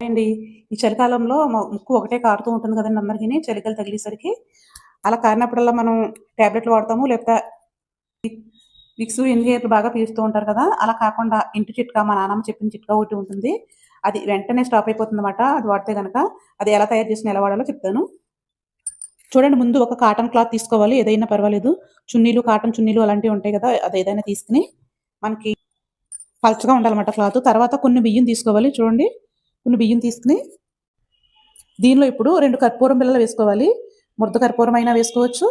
అండి. ఈ చలికాలంలో ముక్కు ఒకటే కారుతూ ఉంటుంది కదండి అందరికీ చలికలు తగిలేసరికి. అలా కారినప్పుడల్లా మనం ట్యాబ్లెట్లు వాడతాము లేకపోతే విక్స్ ఇన్హేర్లు బాగా పీలుస్తూ ఉంటారు కదా. అలా కాకుండా ఇంటి చిట్కా మా నాన్నమ్మ చెప్పిన చిట్కా ఒకటి ఉంటుంది. అది వెంటనే స్టాప్ అయిపోతుంది అనమాట అది వాడితే కనుక అది ఎలా తయారు చేసిన ఎలా వాడాలో చెప్తాను. చూడండి ముందు ఒక కాటన్ క్లాత్ తీసుకోవాలి. ఏదైనా పర్వాలేదు. చున్నీలు కాటన్ చున్నీలు అలాంటివి ఉంటాయి కదా అది ఏదైనా తీసుకుని మనకి పల్చగా ఉండాలన్నమాట క్లాత్. తర్వాత కొన్ని బియ్యం తీసుకోవాలి. చూడండి. కొన్ని బియ్యం తీసుకుని దీనిలో ఇప్పుడు రెండు కర్పూరం బిళ్ళలు వేసుకోవాలి. ముద్ద కర్పూరం అయినా వేసుకోవచ్చు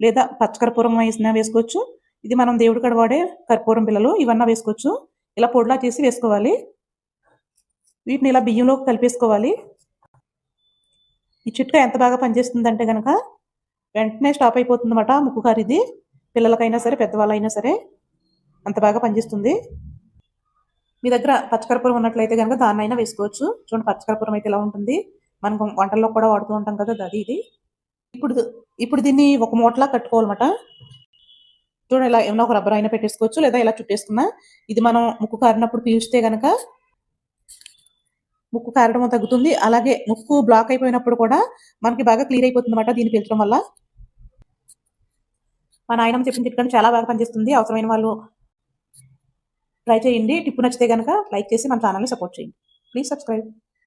లేదా పచ్చ కర్పూరం వేసినా వేసుకోవచ్చు. ఇది మనం దేవుడి కాడ వాడే కర్పూరం బిళ్ళలు ఇవన్నా వేసుకోవచ్చు. ఇలా పొడిలా చేసి వేసుకోవాలి. వీటిని ఇలా బియ్యంలో కలిపేసుకోవాలి. ఈ చిట్కా ఎంత బాగా పనిచేస్తుందంటే కనుక వెంటనే స్టాప్ అయిపోతుంది అనమాట ముక్కు కారిది పిల్లలకైనా సరే పెద్దవాళ్ళైనా సరే అంత బాగా పనిచేస్తుంది. మీ దగ్గర పచ్చకర్పూరం ఉన్నట్లయితే కనుక దాన్ని అయినా వేసుకోవచ్చు. చూడండి పచ్చకర్పూరం అయితే ఇలా ఉంటుంది? మనం వంటల్లో కూడా వాడుతూ ఉంటాం కదా అది ఇది. ఇప్పుడు ఇప్పుడు దీన్ని ఒక మూటలా కట్టుకోవాలన్నమాట. చూడండి ఇలా ఏమైనా ఒక రబ్బర్ అయినా పెట్టేసుకోవచ్చు లేదా ఇలా చుట్టేసుకున్నా. ఇది మనం ముక్కు కారినప్పుడు పీల్చితే గనక ముక్కు కారడం తగ్గుతుంది. అలాగే ముక్కు బ్లాక్ అయిపోయినప్పుడు కూడా మనకి బాగా క్లియర్ అయిపోతుంది అనమాట దీన్ని పీల్చడం వల్ల. మా నాయనమ్మ చెప్పిన చిట్కాని చాలా బాగా పనిచేస్తుంది. అవసరమైన వాళ్ళు ట్రై చేయండి. టిప్పు నచ్చితే కనుక లైక్ చేసి మన ఛానల్ని సపోర్ట్ చేయండి. Please subscribe.